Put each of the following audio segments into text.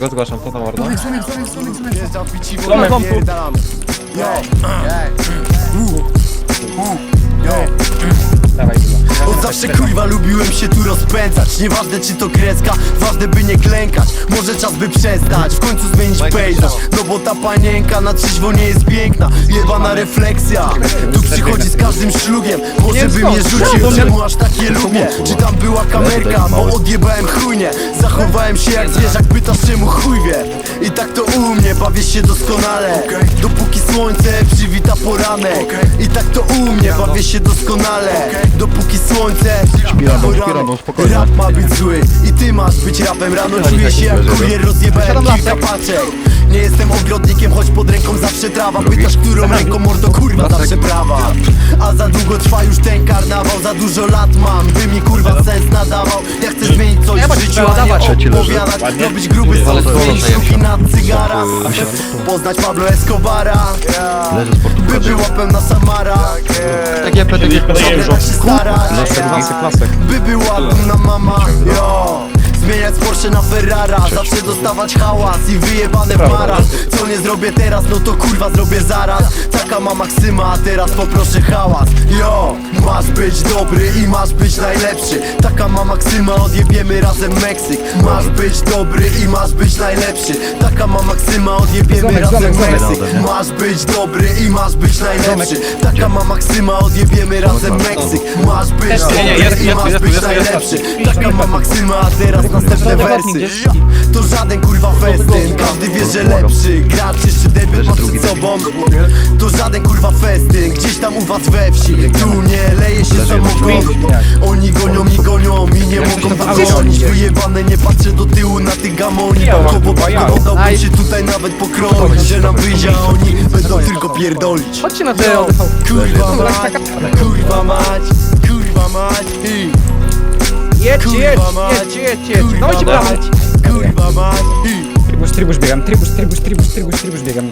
Go zgłaszam, to tam mordo. Domek. napierdalam. Yo, Dawaj, Kuba. Od zawsze kurwa lubiłem się tu rozpędzać. Nieważne czy to kreska, ważne by nie klękać. Może czas by przestać, w końcu zmienić pejzaż. No bo ta panienka na trzeźwo nie jest piękna. Jebana refleksja. Tu przychodzi z każdym szlugiem. Może by mnie rzucił, czemu aż takie lubię? Czy tam była kamerka, bo odjebałem chujnie. Zachowałem się jak zwierzak, pytasz czemu chuj wie? I tak to u mnie, bawię się doskonale. Dopóki słońce przywita poranek. I tak to u mnie, bawię się doskonale. Dopóki słońce Śpiraną, poranek. śpiraną, spokojnie. Rap ma być zły i ty masz być rapem. Rano czuję się jak kurier, rozjebałem kilka paczek. Nie jestem ogrodnikiem, choć pod ręką zawsze trawa. Pytasz, którą ręką mordo kurwa zawsze prawa. A za długo trwa już ten karnawał. Za dużo lat mam, nie Trzeci leży. opowiadać Robić gruby Ale sos, to na cygara. Poznać Pablo Escobara. Leży z By była pełna Samara. Takie pety, Ciągle tak się starać. By była dumna mama, yo. Zmieniać z Porsche na Ferrara. Zawsze dostawać hałas i wyjebane w maraz Co nie zrobię teraz, no to kurwa zrobię zaraz. Taka ma maksyma, a teraz poproszę hałas. Yo, masz być dobry i masz być najlepszy. Taka ma maksyma, odjebiemy razem Meksyk. Masz być dobry i masz być najlepszy. Taka ma maksyma, odjebiemy Zamek, razem zamek, zamek. Meksyk. Masz być dobry i masz być najlepszy. Taka ma maksyma, odjebiemy razem Meksyk. Masz być Nie, nie, dobry jest, i jest, masz jest, być jest, najlepszy. Taka ma maksyma, a teraz następne wersy. To żaden kurwa festyn, każdy wie, że lepszy. Gracz sobą To żaden kurwa festyn, gdzieś tam u was we wsi Tu nie leje się samochód Oni gonią i gonią i nie mogą dogonić Wyjebane, nie patrzę do tyłu na tych gamoni Bo bo tak oddałbym się tutaj nawet pokroić Że nam wyjdzie, a oni będą tylko pierdolić Chodźcie na te Kurwa mać, kurwa mać, kurwa mać i Jedźcie, jedźcie, Kurwa mać, jedźcie, jedźcie, prawo. mać, kurwa mać i Tribus, tribus biegam, tribus, tribus, tribus, tribus, tribus biegam.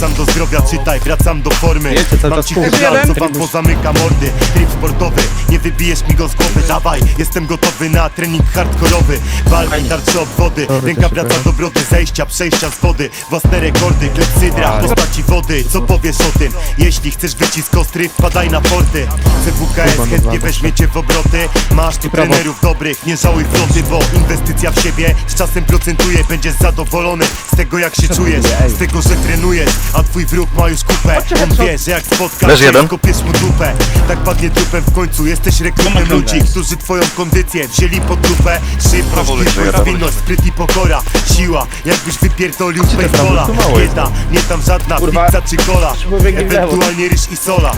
Wracam do zdrowia, czytaj, wracam do formy. Jedźcie cały Mam czas cichy żal, co wam pozamyka mordy. Tryb sportowy, nie wybijesz mi go z głowy. Dawaj, jestem gotowy na trening hardkorowy. Walki, tarcze obwody. Ręka wraca do brody, zejścia, przejścia z wody Własne rekordy, klepsydra, w postaci wody. Co powiesz o tym? Jeśli chcesz wycisk ostry, wpadaj na porty. CWKS chętnie weźmiecie w obroty. Masz tu trenerów dobrych, nie żałuj floty Bo inwestycja w siebie z czasem procentuje. Będziesz zadowolony z tego jak się czujesz Z tego, że trenujesz, a twój wróg ma już kupę. On wie, że jak spotka Leży jeden. kopiesz mu dupę. Tak padnie trupem w końcu, jesteś rekrutem ludzi Którzy twoją kondycję wzięli pod lupę Szybkość, kilku, zwinność, spryt i pokora. Siła, jakbyś wypierdolił basebola Bieda, nie tam żadna Kurwa. pizza czy nie Ewentualnie ryż i sola.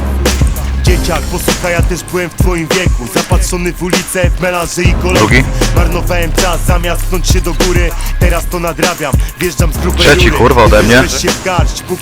Dzieciak, posłuchaj, ja też byłem w twoim wieku. Zapatrzony w ulicę, w melanży i kolegów Drugi. Marnowałem czas, zamiast pnąć się do góry Teraz to nadrabiam, wjeżdżam z grubej Trzeci, rury kurwa, ode mnie. Weź się w garść, Bóg